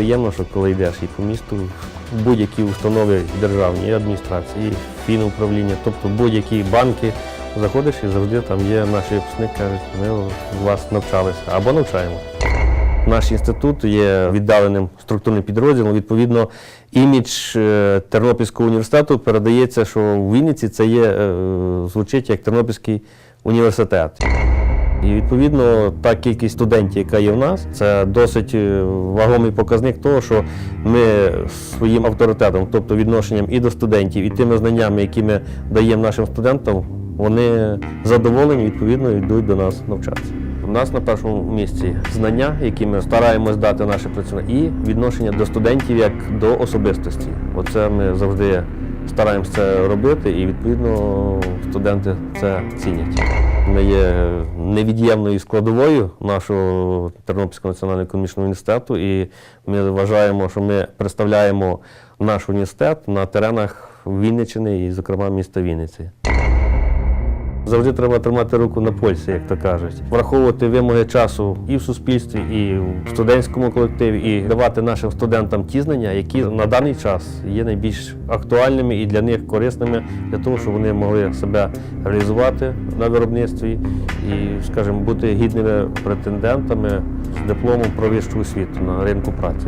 приємно, що коли йдеш і по місту, в будь-які установи державні, і адміністрації, і фінуправління, тобто будь-які банки, заходиш і завжди там є наші випускники, кажуть, ми вас навчалися або навчаємо. Наш інститут є віддаленим структурним підрозділом. Відповідно, імідж е, Тернопільського університету передається, що в Вінниці це є, е, звучить як Тернопільський університет. І відповідно та кількість студентів, яка є в нас, це досить е, вагомий показник того, що ми своїм авторитетом, тобто відношенням і до студентів, і тими знаннями, які ми даємо нашим студентам, вони задоволені, відповідно, йдуть до нас навчатися. У нас на першому місці знання, які ми стараємось дати нашим працівникам, і відношення до студентів як до особистості. Оце ми завжди стараємося це робити, і відповідно студенти це цінять. Ми є невід'ємною складовою нашого Тернопільського національного економічного університету, і ми вважаємо, що ми представляємо наш університет на теренах Вінниччини і, зокрема, міста Вінниці. Завжди треба тримати руку на пульсі, як то кажуть, враховувати вимоги часу і в суспільстві, і в студентському колективі, і давати нашим студентам ті знання, які на даний час є найбільш актуальними і для них корисними для того, щоб вони могли себе реалізувати на виробництві і, скажімо, бути гідними претендентами з дипломом про вищу освіту на ринку праці.